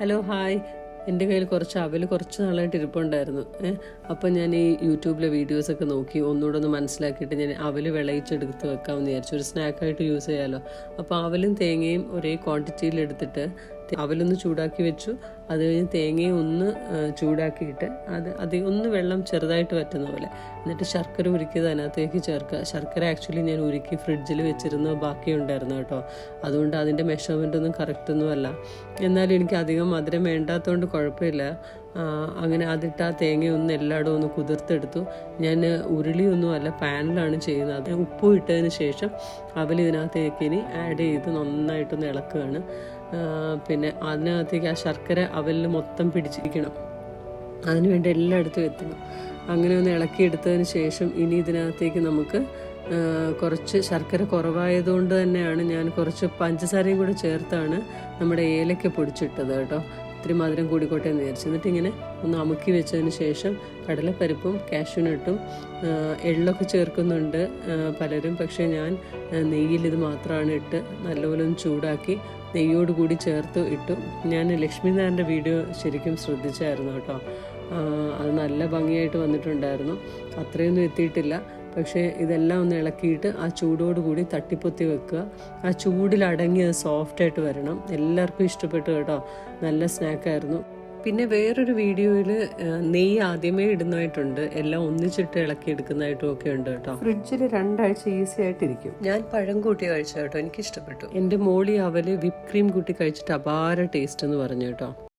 Hello hi എന്റെ കയ്യിൽ കുറച്ച് അവൽ കുറച്ച് നാളായിട്ട് ഇരിപ്പുണ്ടായിരുന്നു. ഏഹ് അപ്പം ഞാൻ ഈ യൂട്യൂബിലെ വീഡിയോസൊക്കെ നോക്കി. ഒന്നുകൂടെ ഒന്ന് മനസ്സിലാക്കിയിട്ട് ഞാൻ അവൽ വിളയിച്ചെടുത്ത് വെക്കാമെന്ന് വിചാരിച്ചു. ഒരു സ്നാക്കായിട്ട് യൂസ് ചെയ്യാമല്ലോ അപ്പോൾ അവലും തേങ്ങയും ഒരേ ക്വാണ്ടിറ്റിയിൽ എടുത്തിട്ട് അവലൊന്ന് ചൂടാക്കി വെച്ചു. അത് കഴിഞ്ഞ് തേങ്ങയും ഒന്ന് ചൂടാക്കിയിട്ട് അത് അത് ഒന്ന് വെള്ളം ചെറുതായിട്ട് പറ്റുന്ന പോലെ. എന്നിട്ട് ശർക്കര ഉരുക്കിയത് അതിനകത്തേക്ക് ചേർക്കുക. ശർക്കര ആക്ച്വലി ഞാൻ ഉരുക്കി ഫ്രിഡ്ജിൽ വെച്ചിരുന്ന ബാക്കി ഉണ്ടായിരുന്നു കേട്ടോ. അതുകൊണ്ട് അതിന്റെ മെഷർമെന്റ് ഒന്നും കറക്റ്റ് ഒന്നും അല്ല. എന്നാലും എനിക്ക് അധികം മധുരം വേണ്ടാത്തതുകൊണ്ട് കുഴപ്പമില്ല. അങ്ങനെ അതിട്ട് ആ തേങ്ങ ഒന്ന് എല്ലായിടും ഒന്ന് കുതിർത്തെടുത്തു. ഞാൻ ഉരുളിയൊന്നും അല്ല പാനിലാണ് ചെയ്യുന്നത്. ഉപ്പും ഇട്ടതിന് ശേഷം അവൽ ഇതിനകത്തേക്ക് ഇനി ആഡ് ചെയ്ത് നന്നായിട്ടൊന്ന് ഇളക്കുകയാണ്. പിന്നെ അതിനകത്തേക്ക് ആ ശർക്കര അവലിൽ മൊത്തം പിടിച്ചിരിക്കണം. അതിനുവേണ്ടി എല്ലായിടത്തും എത്തണം. അങ്ങനെ ഒന്ന് ഇളക്കിയെടുത്തതിന് ശേഷം ഇനി ഇതിനകത്തേക്ക് നമുക്ക് കുറച്ച് ശർക്കര കുറവായതുകൊണ്ട് തന്നെയാണ് ഞാൻ കുറച്ച് പഞ്ചസാരയും കൂടെ ചേർത്താണ് നമ്മുടെ ഏലക്ക പൊടിച്ചിട്ടത് കേട്ടോ. ഇത്തിരി മധുരം കൂടിക്കോട്ടെ എന്ന് വിചാരിച്ചു. എന്നിട്ട് ഇങ്ങനെ ഒന്ന് അമുക്കി വെച്ചതിന് ശേഷം കടലപ്പരിപ്പും കാഷ്യൂനട്ടും എള്ളൊക്കെ ചേർക്കുന്നുണ്ട് പലരും. പക്ഷേ ഞാൻ നെയ്യിൽ ഇത് മാത്രമാണ് ഇട്ട് നല്ലപോലെ ഒന്ന് ചൂടാക്കി നെയ്യോട് കൂടി ചേർത്ത് ഇട്ടു. ഞാൻ ലക്ഷ്മി നായരുടെ വീഡിയോ ശരിക്കും ശ്രദ്ധിച്ചായിരുന്നു കേട്ടോ. അത് നല്ല ഭംഗിയായിട്ട് വന്നിട്ടുണ്ടായിരുന്നു. അത്രയൊന്നും എത്തിയിട്ടില്ല. പക്ഷേ ഇതെല്ലാം ഒന്ന് ഇളക്കിയിട്ട് ആ ചൂടോട് കൂടി തട്ടിപ്പൊത്തി വെക്കുക. ആ ചൂടിൽ അടങ്ങി അത് സോഫ്റ്റായിട്ട് വരണം. എല്ലാവർക്കും ഇഷ്ടപ്പെട്ടു കേട്ടോ. നല്ല സ്നാക്കായിരുന്നു പിന്നെ വേറൊരു വീഡിയോയിൽ നെയ്യ് ആദ്യമേ ഇടുന്നതായിട്ടുണ്ട്. എല്ലാം ഒന്നിച്ചിട്ട് ഇളക്കി എടുക്കുന്നതായിട്ടും ഒക്കെ ഉണ്ട് കേട്ടോ. ഫ്രിഡ്ജിൽ രണ്ടാഴ്ച ഈസി ആയിട്ടിരിക്കും. ഞാൻ പഴം കൂട്ടി കഴിച്ചു കേട്ടോ. എനിക്ക് ഇഷ്ടപ്പെട്ടു എന്റെ മോളി അവൽ വിപ്പ് ക്രീം കൂട്ടി കഴിച്ചിട്ട് അപാര ടേസ്റ്റ് എന്ന് പറഞ്ഞു കേട്ടോ.